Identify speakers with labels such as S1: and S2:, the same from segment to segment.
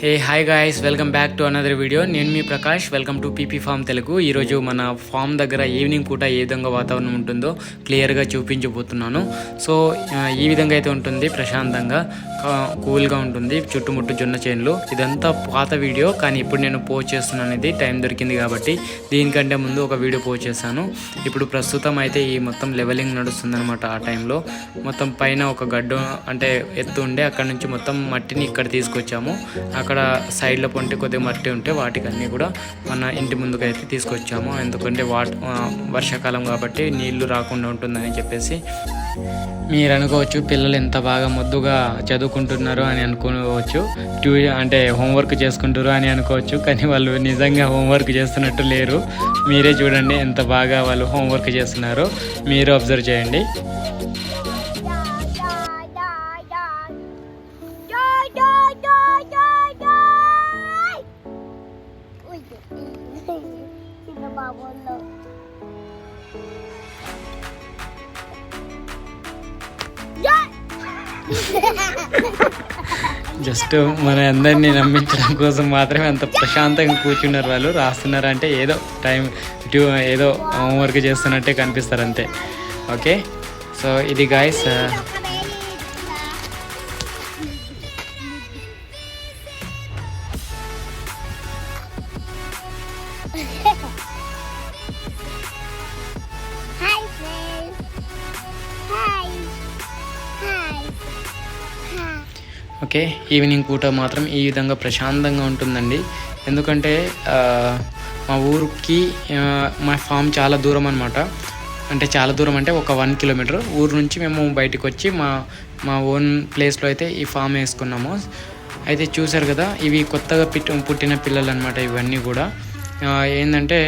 S1: Hey hi guys welcome back to another video నేను మీ Prakash welcome to PP farm Telugu ఈరోజు మన form దగ్గర evening పూట ఏ విధంగా వాతావరణం ఉంటుందో క్లియర్గా చూపించబోతున్నాను. సో ఈ విధంగా అయితే ఉంటుంది ప్రశాంతంగా కూల్గా ఉంటుంది చుట్టుముట్టు జొన్న చేనులు. ఇదంతా పాత వీడియో కానీ ఇప్పుడు నేను పోస్ట్ చేస్తున్నాను ఇది టైం దొరికింది కాబట్టి దీనికంటే ముందు ఒక వీడియో పోస్ట్ చేశాను. ఇప్పుడు ప్రస్తుతం అయితే ఈ మొత్తం లెవెలింగ్ నడుస్తుందనమాట ఆ టైంలో మొత్తం పైన ఒక గడ్డ అంటే ఎత్తు ఉండే అక్కడ నుంచి మొత్తం మట్టిని ఇక్కడ తీసుకొచ్చాము. అక్కడ సైడ్లో పొంటి కొద్దిగా మట్టి ఉంటే వాటికి అన్నీ కూడా మన ఇంటి ముందుకు అయితే తీసుకొచ్చాము. ఎందుకంటే వాట్ వర్షాకాలం కాబట్టి నీళ్ళు రాకుండా ఉంటుందని చెప్పేసి మీరు అనుకోవచ్చు పిల్లలు ఎంత బాగా ముద్దుగా చదువుకుంటున్నారు అని అనుకోవచ్చు. ట్యూ అంటే హోంవర్క్ చేసుకుంటారు అని అనుకోవచ్చు. కానీ వాళ్ళు నిజంగా హోంవర్క్ చేస్తున్నట్టు లేరు. మీరే చూడండి ఎంత బాగా వాళ్ళు హోంవర్క్ చేస్తున్నారో. మీరు అబ్జర్వ్ చేయండి.
S2: చిన్న బాబుల్లో.
S1: జస్ట్ మన అందరినీ నమ్మించడం కోసం మాత్రమే అంత ప్రశాంతంగా కూర్చున్నారు వాళ్ళు. రాస్తున్నారు అంటే ఏదో టైం ట్యూ ఏదో హోంవర్క్ చేస్తున్నట్టే కనిపిస్తారు అంతే. ఓకే సో ఇది గాయస్ ఓకే? ఈవినింగ్ పూట మాత్రం ఈ విధంగా ప్రశాంతంగా ఉంటుందండి. ఎందుకంటే మా ఊరికి మా ఫామ్ చాలా దూరం అనమాట అంటే చాలా దూరం అంటే ఒక వన్ కిలోమీటర్. ఊరు నుంచి మేము బయటకు వచ్చి మా మా ఓన్ ప్లేస్లో అయితే ఈ ఫామ్ వేసుకున్నాము. అయితే చూసారు కదా ఇవి కొత్తగా పుట్టిన పిల్లలు అనమాట ఇవన్నీ కూడా. ఏంటంటే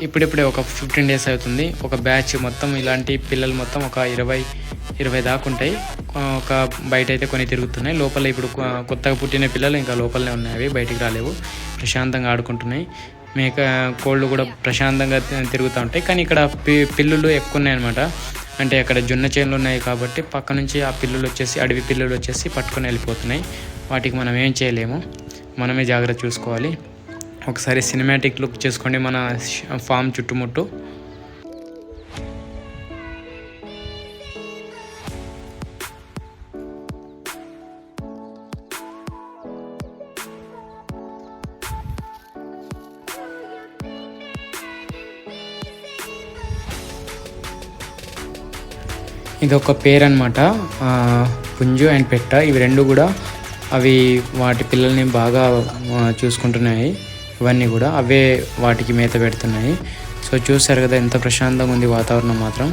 S1: ఇప్పుడిప్పుడే ఒక ఫిఫ్టీన్ డేస్ అవుతుంది. ఒక బ్యాచ్ మొత్తం ఇలాంటి పిల్లలు మొత్తం ఒక ఇరవై ఇరవై దాకా ఉంటాయి. ఒక బయట అయితే కొన్ని తిరుగుతున్నాయి. లోపల ఇప్పుడు కొత్తగా పుట్టిన పిల్లలు ఇంకా లోపలనే ఉన్నాయి. అవి బయటికి రాలేవు. ప్రశాంతంగా ఆడుకుంటున్నాయి. మేక కోళ్ళు కూడా ప్రశాంతంగా తిరుగుతూ ఉంటాయి. కానీ ఇక్కడ పి పిల్లులు ఎక్కువ ఉన్నాయి అనమాట అంటే అక్కడ జొన్న చేనులు ఉన్నాయి కాబట్టి పక్క నుంచి ఆ పిల్లులు వచ్చేసి అడవి పిల్లులు వచ్చేసి పట్టుకొని వెళ్ళిపోతున్నాయి. వాటికి మనం ఏం చేయలేము. మనమే జాగ్రత్త చూసుకోవాలి. ఒకసారి సినిమాటిక్ లుక్ చేసుకోండి మన ఫామ్ చుట్టుముట్టు. ఇది ఒక పేరు అనమాట పుంజు అండ్ పెట్ట. ఇవి రెండు కూడా అవి వాటి పిల్లల్ని బాగా చూసుకుంటున్నాయి. ఇవన్నీ కూడా అవే వాటికి మేత పెడుతున్నాయి. సో చూసారు కదా ఎంత ప్రశాంతంగా ఉంది వాతావరణం మాత్రం.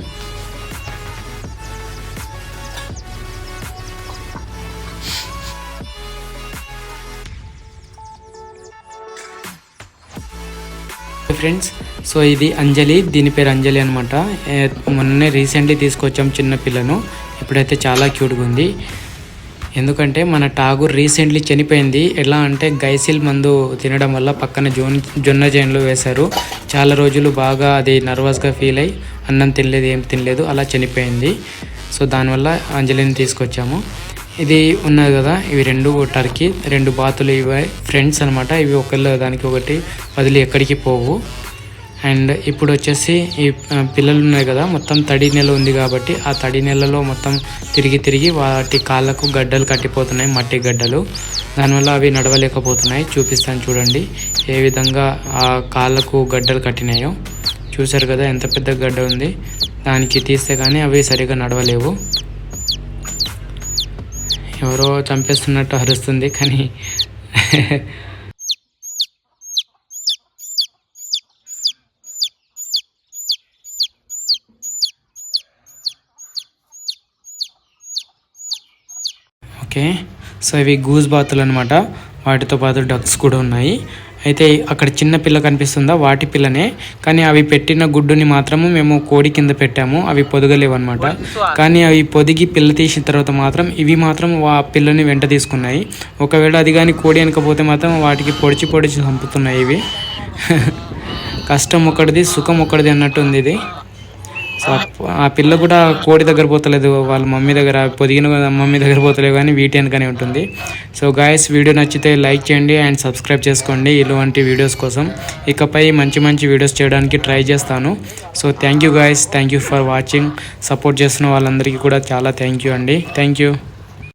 S1: ఫ్రెండ్స్ సో ఇది అంజలి దీని పేరు అంజలి అనమాట మొన్ననే రీసెంట్లీ తీసుకొచ్చాం చిన్న పిల్లను. ఇప్పుడైతే చాలా క్యూట్గా ఉంది. ఎందుకంటే మన టాగూర్ రీసెంట్లీ చనిపోయింది. ఎలా అంటే గైసిల్ మందు తినడం వల్ల పక్కన జోన్ జొన్న జైన్లో వేశారు. చాలా రోజులు బాగా అది నర్వస్గా ఫీల్ అయ్యి అన్నం తినలేదు ఏం తినలేదు అలా చనిపోయింది. సో దానివల్ల అంజలిని తీసుకొచ్చాము. ఇది ఉన్నది కదా ఇవి రెండు టర్కీ రెండు బాతులు ఇవి ఫ్రెండ్స్ అనమాట ఇవి ఒకళ్ళు దానికి ఒకటి వదిలి ఎక్కడికి పోవు. అండ్ ఇప్పుడు వచ్చేసి ఈ పిల్లలు ఉన్నాయి కదా మొత్తం తడి నెల ఉంది కాబట్టి ఆ తడి నెలలో మొత్తం తిరిగి తిరిగి వాటి కాళ్ళకు గడ్డలు కట్టిపోతున్నాయి మట్టి గడ్డలు. దానివల్ల అవి నడవలేకపోతున్నాయి. చూపిస్తాను చూడండి ఏ విధంగా ఆ కాళ్ళకు గడ్డలు కట్టినాయో. చూశారు కదా ఎంత పెద్ద గడ్డ ఉంది. దానికి తీస్తే కానీ అవి సరిగా నడవలేవు. ఎవరో చంపేస్తున్నట్టు అరుస్తుంది కానీ ఓకే. సో ఇవి గూజ్ బాతులు అనమాట వాటితో పాటు డక్స్ కూడా ఉన్నాయి. అయితే అక్కడ చిన్న పిల్ల కనిపిస్తుందా? వాటి పిల్లనే. కానీ అవి పెట్టిన గుడ్డుని మాత్రము మేము కోడి కింద పెట్టాము. అవి పొదగలేవు అనమాట కానీ అవి పొదిగి పిల్ల తీసిన తర్వాత మాత్రం ఇవి మాత్రం ఆ పిల్లని వెంట తీసుకున్నాయి. ఒకవేళ అది కానీ కోడి వెనకపోతే మాత్రం వాటికి పొడిచి పొడిచి చంపుతున్నాయి ఇవి. కష్టం ఒకటిది సుఖం ఒకటిది అన్నట్టు ఉంది ఇది. సో ఆ- పిల్ల కూడా కోడి దగ్గర పోతలేదు వాళ్ళ మమ్మీ దగ్గర పొదిగిన మమ్మీ దగ్గర పోతలేదు కానీ వీటి వెనకనే ఉంటుంది. సో గాయస్ వీడియో నచ్చితే లైక్ చేయండి అండ్ సబ్స్క్రైబ్ చేసుకోండి ఇలాంటి వీడియోస్ కోసం. ఇకపై మంచి మంచి వీడియోస్ చేయడానికి ట్రై చేస్తాను. So thank you guys thank you for watching support చేస్తున్న వాళ్ళందరికీ కూడా చాలా థ్యాంక్ యూ అండి. Thank you